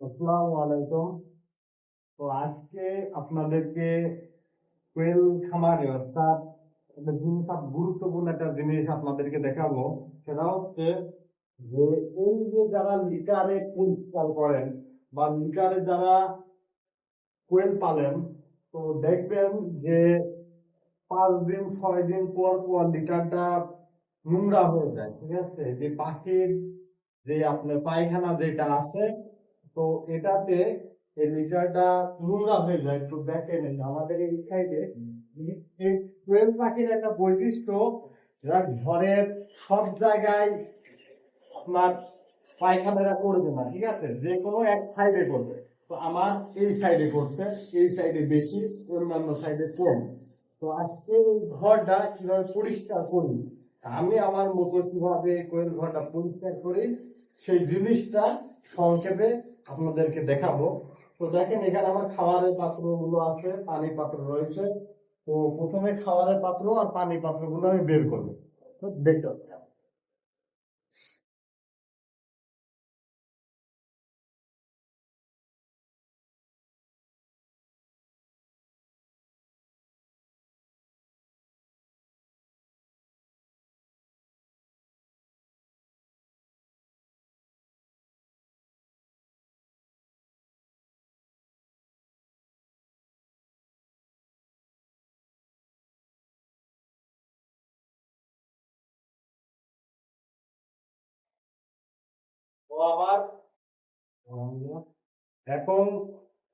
আসসালামু আলাইকুম। তো আজকে আপনাদেরকে কোয়েল খামারে অর্থাৎ একটা জিনিস গুরুত্বপূর্ণ একটা জিনিস আপনাদেরকে দেখাবো। সেটা হচ্ছে যে এই যে যারা লিটারে পরিষ্কার করেন বা লিটারে যারা কোয়েল পালেন, তো দেখবেন যে পাঁচ দিন, ছয় দিন পর পর লিটারটা নোংরা হয়ে যায়, ঠিক আছে? যে পাখির যে আপনার পায়খানা যেটা আছে তো এটাতে এই লিটারটা নোংরা হয়ে যায় একটু দেখে নেই আমাদের এই সাইডে এই কোয়েল পাখির একটা বৈশিষ্ট্য এরা ঘরের সব জায়গায় আপনার পায়খানাটা করবে না, ঠিক আছে? যে কোনো এক সাইডে করবে। তো আমার এই সাইডে করছে, এই সাইডে বেশি, অন্যান্য সাইডে কম। তো আজকে এই ঘরটা কীভাবে পরিষ্কার করি? আমি আমার মতো কীভাবে কোয়েল ঘরটা পরিষ্কার করি, সেই জিনিসটা সংক্ষেপে আপনাদেরকে দেখাবো। তো দেখেন, এখানে আমার খাবারের পাত্রগুলো আছে পানি পাত্র রয়েছে। তো প্রথমে খাওয়ারের পাত্র আর পানির পাত্রগুলো আমি বের করব। তো দেখতে আবার এখন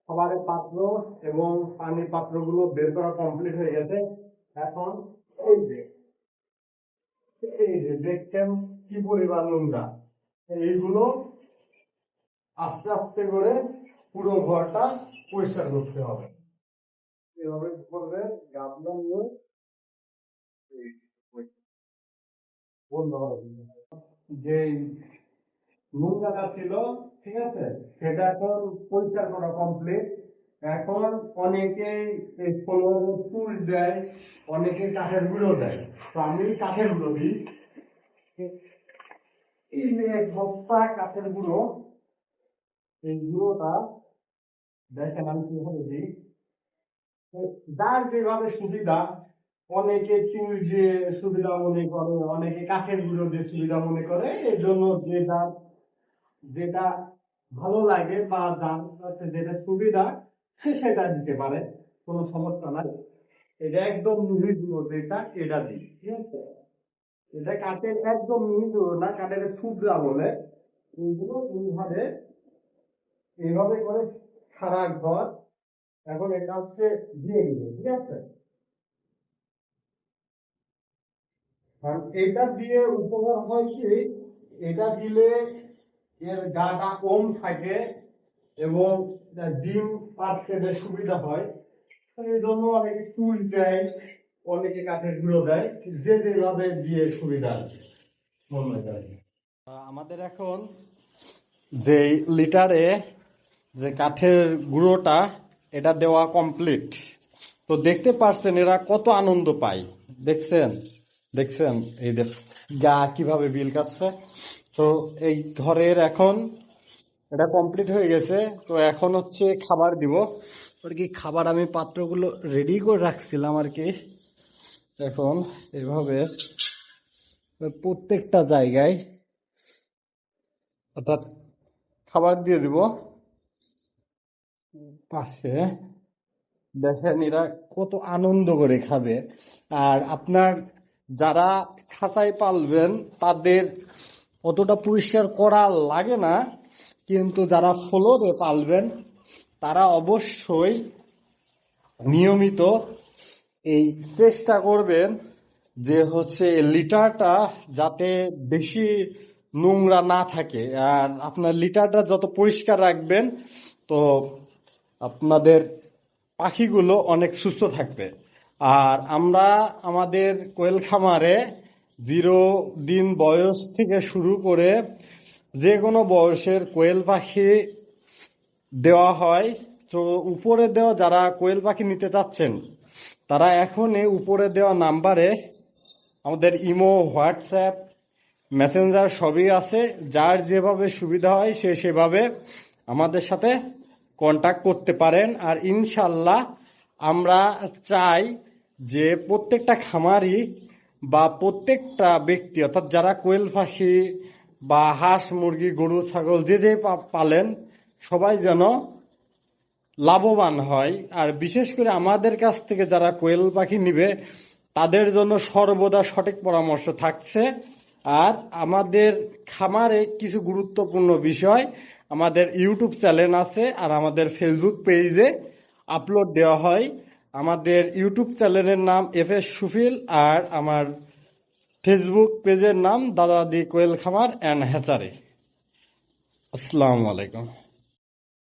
খাবারের পাত্র এবং পানির পাত্রগুলো বের করা কমপ্লিট হয়ে গেছে। এখন এই যে এই যে দেখছেন কি পরিমাণ নোংরা? এইগুলো আস্তে আস্তে করে পুরো ঘরটা পরিষ্কার করতে হবে। এভাবে করবে গাবলা হবে যে নোংরাটা ছিল ঠিক আছে? সেটা এখন পরিষ্কার করা কমপ্লিট এখন ফলোয়ারে ফুল দেয়, অনেকে কাঠের গুঁড়ো দেয়। তো আমি কাঠের গুঁড়ো দিই। এই যে এক বস্তা কাঠের গুঁড়ো, এই গুঁড়োটা দেখেন আমি কীভাবে দিই। যার যেভাবে সুবিধা, অনেকে চুল দিয়ে সুবিধা মনে করে, অনেকে কাঠের গুঁড়ো দিয়ে সুবিধা মনে করে এর জন্য যে যার যেটা ভালো লাগে বা যেটা সুবিধা, সে সেটা দিতে পারে, কোনো সমস্যা নাই। এটা একদম মিহি গুঁড়ো যেটা, এটা দিই, ঠিক আছে? এটা কাঠের একদম মিহি না, কাঠের সুবরা বলে। এইগুলো এইভাবে এইভাবে করে সারা ঘর, এখন এটা হচ্ছে দিয়ে দিবে, ঠিক আছে? এটা দিয়ে উপকার হয় কি? এটা দিলে এর গাটা কম থাকে এবং ডিম পাড়তে সুবিধা হয়। এই জন্য অনেকে চুল দেয়, অনেকে কাঠের গুঁড়ো দেয়, যে যেভাবে দিয়ে সুবিধা আছে। আমাদের এখন যে লিটারে যে কাঠের গুঁড়োটা, এটা দেওয়া কমপ্লিট তো দেখতে পারছেন এরা কত আনন্দ পায়। দেখছেন? দেখছেন? এই গা কীভাবে বিল কাটছে? তো এই ঘরের এখন এটা কমপ্লিট হয়ে গেছে। তো এখন হচ্ছে খাবার দিব। আর কি খাবার আমি পাত্রগুলো রেডি করে রাখছিলাম আর কি। এখন এভাবে প্রত্যেকটা জায়গায় অর্থাৎ খাবার দিয়ে দিব। পাশে দেখেন এরা কত আনন্দ করে খাবে। আর আপনার যারা খাঁচায় পালবেন তাদের অতটা পরিষ্কার করা লাগে না, কিন্তু যারা ফ্লোরে পালবেন, তারা অবশ্যই নিয়মিত এই চেষ্টা করবেন যে হচ্ছে লিটারটা যাতে বেশি নোংরা না থাকে। আর আপনার লিটারটা যত পরিষ্কার রাখবেন, তো আপনাদের পাখিগুলো অনেক সুস্থ থাকবে। আর আমরা আমাদের কোয়েল খামারে জিরো দিন বয়স থেকে শুরু করে যে কোনো বয়সের কোয়েল পাখি দেওয়া হয়। তো উপরে দেওয়া যারা কোয়েল পাখি নিতে চাচ্ছেন, তারা এখনই উপরে দেওয়া নাম্বারে আমাদের ইমো, হোয়াটসঅ্যাপ, মেসেঞ্জার সবই আছে। যার যেভাবে সুবিধা হয় সে সেভাবে আমাদের সাথে কন্টাক্ট করতে পারেন। আর ইনশাল্লাহ আমরা চাই যে প্রত্যেকটা খামারি বা প্রত্যেকটা ব্যক্তি, অর্থাৎ যারা কোয়েল পাখি বা হাঁস, মুরগি, গরু, ছাগল যে যে পালেন, সবাই যেন লাভবান হয়। আর বিশেষ করে আমাদের কাছ থেকে যারা কোয়েল পাখি নিবে, তাদের জন্য সর্বদা সঠিক পরামর্শ থাকছে। আর আমাদের খামারে কিছু গুরুত্বপূর্ণ বিষয় আমাদের ইউটিউব চ্যানেল আছে আর আমাদের ফেসবুক পেজে আপলোড দেওয়া হয়। আমাদের ইউটিউব চ্যানেলের নাম এফ এস সুফিল আর আমার ফেসবুক পেজের নাম দাদা দি কোয়েল খামার অ্যান্ড হ্যাচারি। আসসালামু আলাইকুম।